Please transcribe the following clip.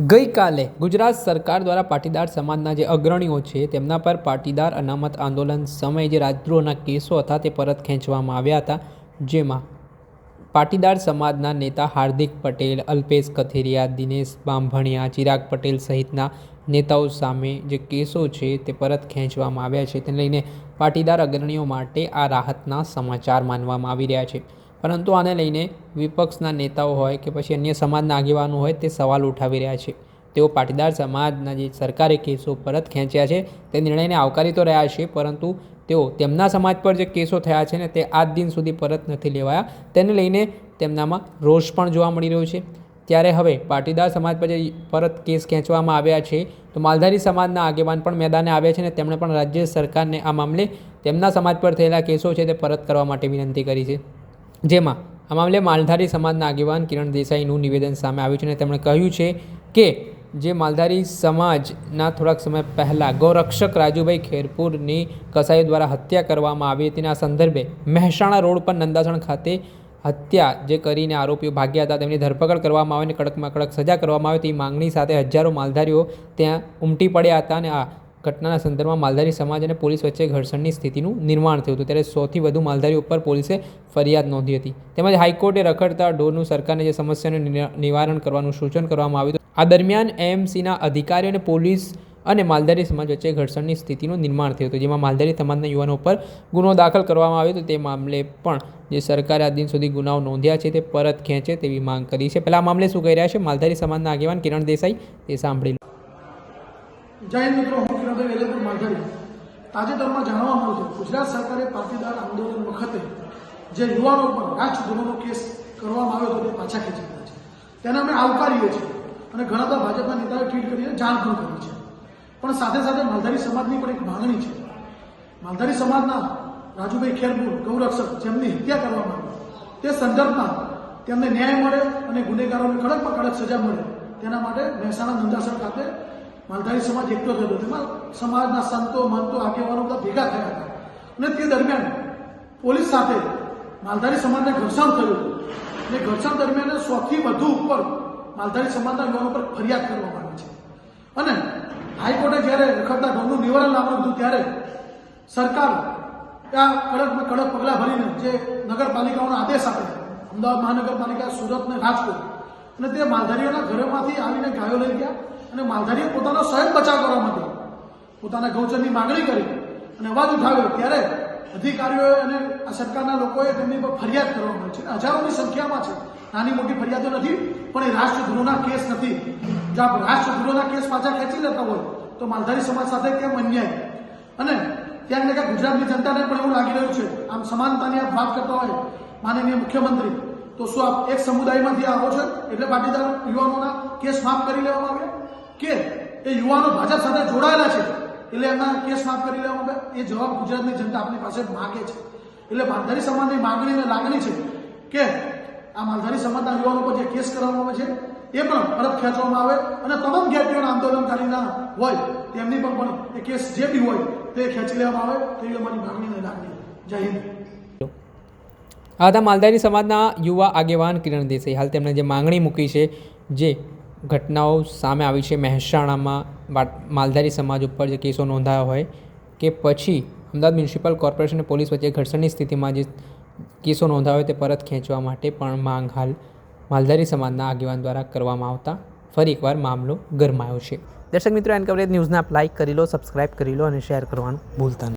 ગઈકાલે ગુજરાત સરકાર દ્વારા પાટીદાર સમાજના જે અગ્રણીઓ છે, તેમના પર પાટીદાર અનામત આંદોલન સમયે જે રાજદ્રોહના કેસો હતા તે પરત ખેંચવામાં આવ્યા હતા, જેમાં પાટીદાર સમાજના નેતા હાર્દિક પટેલ, અલ્પેશ કથિરિયા, દિનેશ બાંભણિયા, ચિરાગ પટેલ સહિતના નેતાઓ સામે જે કેસો છે તે પરત ખેંચવામાં આવ્યા છે. તેને લઈને પાટીદાર અગ્રણીઓ માટે આ રાહતના સમાચાર માનવામાં આવી રહ્યા છે. પરંતુ આને લઈને વિપક્ષના નેતાઓ હોય કે પછી અન્ય સમાજના આગેવાનો હોય તે સવાલ ઉઠાવી રહ્યા છે. તેઓ પાટીદાર સમાજના જે સરકારે કેસો પરત ખેંચ્યા છે તે નિર્ણયને આવકારી તો રહ્યા છે, પરંતુ તેઓ તેમના સમાજ પર જે કેસો થયા છે ને તે આજ દિન સુધી પરત નથી લેવાયા. તેને લઈને તેમનામાં રોષ પણ જોવા મળી રહ્યો છે. ત્યારે હવે પાટીદાર સમાજ પર જે પરત કેસ ખેંચવામાં આવ્યા છે, તો માલધારી સમાજના આગેવાન પણ મેદાને આવ્યા છે ને તેમણે પણ રાજ્ય સરકારને આ મામલે તેમના સમાજ પર થયેલા કેસો છે તે પરત કરવા માટે વિનંતી કરી છે. જેમાં આ મામલે માલધારી સમાજના આગેવાન કિરણ દેસાઈનું નિવેદન સામે આવ્યું છે અને તેમણે કહ્યું છે કે જે માલધારી સમાજના થોડાક સમય પહેલાં ગૌરક્ષક રાજુભાઈ ખેરપુરની કસાઈઓ દ્વારા હત્યા કરવામાં આવી હતી તેના સંદર્ભે મહેસાણા રોડ પર નંદાસણ ખાતે હત્યા જે કરીને આરોપીઓ ભાગ્યા હતા, તેમની ધરપકડ કરવામાં આવે અને કડકમાં કડક સજા કરવામાં આવે તેવી માંગણી સાથે હજારો માલધારીઓ ત્યાં ઉમટી પડ્યા હતા અને આ ઘટનાના સંદર્ભમાં માલધારી સમાજ અને પોલીસ વચ્ચે ઘર્ષણની સ્થિતિનું નિર્માણ થયું હતું. ત્યારે સૌથી વધુ માલધારી ઉપર પોલીસે ફરિયાદ નોંધી હતી. તેમજ હાઈકોર્ટે રખડતા ઢોરનું સરકારને જે સમસ્યાનું નિવારણ કરવાનું સૂચન કરવામાં આવ્યું હતું. આ દરમિયાન એએમસીના અધિકારીઓ અને પોલીસ અને માલધારી સમાજ વચ્ચે ઘર્ષણની સ્થિતિનું નિર્માણ થયું હતું. જેમાં માલધારી સમાજના યુવાનો પર ગુનો દાખલ કરવામાં આવ્યો હતો. તે મામલે પણ જે સરકારે આ દિન સુધી ગુનાઓ નોંધ્યા છે તે પરત ખેંચે તેવી માંગ કરી છે. પહેલા મામલે શું કહી રહ્યા છે? માલધારી સમાજના આગેવાન કિરણ દેસાઈ તે સાંભળી. જય હિન્દ મિત્રો, હું કિરણભાઈ વેલેપુર માલધારી. તાજેતરમાં જાણવા મળ્યું છે, ગુજરાત સરકારે પાટીદાર આંદોલન વખતે જે યુવાનો પર રાજદ્રોહનો કેસ કરવામાં આવ્યો હતો, તે પાછા ખેંચી લીધા છે. તેને અમે આવકારીએ છીએ અને ઘણા બધા ભાજપના નેતાઓએ ટ્વીટ કરીને જાણ પણ કરી છે. પણ સાથે સાથે માલધારી સમાજની પણ એક માંગણી છે. માલધારી સમાજના રાજુભાઈ ખેરપુર ગૌરક્ષક, જેમની હત્યા કરવામાં આવી, તે સંદર્ભમાં તેમને ન્યાય મળે અને ગુનેગારોને કડકમાં કડક સજા મળે, તેના માટે મહેસાણા નંદાસર ખાતે માલધારી સમાજ એકઠો થયો તેમાં સમાજના સંતો, મંતો, આગેવાનો બધા ભેગા થયા હતા. અને તે દરમિયાન પોલીસ સાથે માલધારી સમાજને ઘર્ષણ થયું હતું. અને ઘર્ષણ દરમિયાન સૌથી વધુ ઉપર માલધારી સમાજના યુવાનો પર ફરિયાદ કરવામાં આવી છે. અને હાઈકોર્ટે જ્યારે રખડતા ઘરનું નિવારણ લાવવાનું હતું, ત્યારે સરકાર આ કડકમાં કડક પગલાં ભરીને જે નગરપાલિકાઓનો આદેશ આપે, અમદાવાદ મહાનગરપાલિકા, સુરત ને રાજકોટ, અને તે માલધારીઓના ઘરેમાંથી આવીને ગાયો લઈ ગયા. અને માલધારીએ પોતાનો સ્વયં બચાવ કરવા માટે પોતાના ગૌચરની માગણી કરી અને અવાજ ઉઠાવ્યો. ત્યારે અધિકારીઓએ અને આ સરકારના લોકોએ તેમની પર ફરિયાદ કરવામાં છે. હજારોની સંખ્યામાં છે. નાની મોટી ફરિયાદો નથી, પણ એ રાષ્ટ્રદ્રોહના કેસ નથી. જો આપ રાષ્ટ્રદ્રોહના કેસ પાછા ખેંચી લેતા હોય, તો માલધારી સમાજ સાથે કેમ અન્યાય? અને ક્યાંક ને ગુજરાતની જનતાને પણ એવું લાગી રહ્યું છે, આમ સમાનતાની આપ વાત કરતા હોય, માનનીય મુખ્યમંત્રી, તો શું આપ એક સમુદાયમાંથી આવો છો? એટલે પાટીદાર યુવાનોના કેસ માફ કરી લેવામાં આવ્યા? કે એ યુવાનો ભાજપ સાથે જોડાયેલા છે. એટલે એમના કેસ માફ કરી આવે એ જવાબ ગુજરાતની જનતા આપણી પાસે માગે છે. એટલે માલધારી સમાજની માગણી અને લાગણી છે કે આ માલધારી સમાજના યુવાનો પર જે કેસ કરવામાં આવે છે, એ પણ પરત ખેંચવામાં આવે અને તમામ જ્ઞાતિઓના આંદોલનકારીના હોય, તેમની પર પણ એ કેસ જે બી હોય, તે ખેંચી લેવામાં આવે. તેવી અમારી માગણી અને લાગણી જય હિન્દ. આ હતા માલધારી સમાજના યુવા આગેવાન કિરણ દેસાઈ. હાલ તેમણે જે માંગણી મૂકી છે, જે ઘટનાઓ સામે આવી છે મહેસાણામાં માલધારી સમાજ ઉપર જે કેસો નોંધાયા હોય કે પછી અમદાવાદ મ્યુનિસિપલ કોર્પોરેશન અને પોલીસ વચ્ચે ઘર્ષણની સ્થિતિમાં જે કેસો નોંધાયા તે પરત ખેંચવા માટે પણ માંગ હાલ માલધારી સમાજના આગેવાન દ્વારા કરવામાં આવતા. ફરી એકવાર મામલો ગરમાયો છે. દર્શક મિત્રો, એન કવરેજ ન્યૂઝને આપ લાઇક કરી લો સબસ્ક્રાઇબ કરી લો અને શેર કરવાનું ભૂલતા નહીં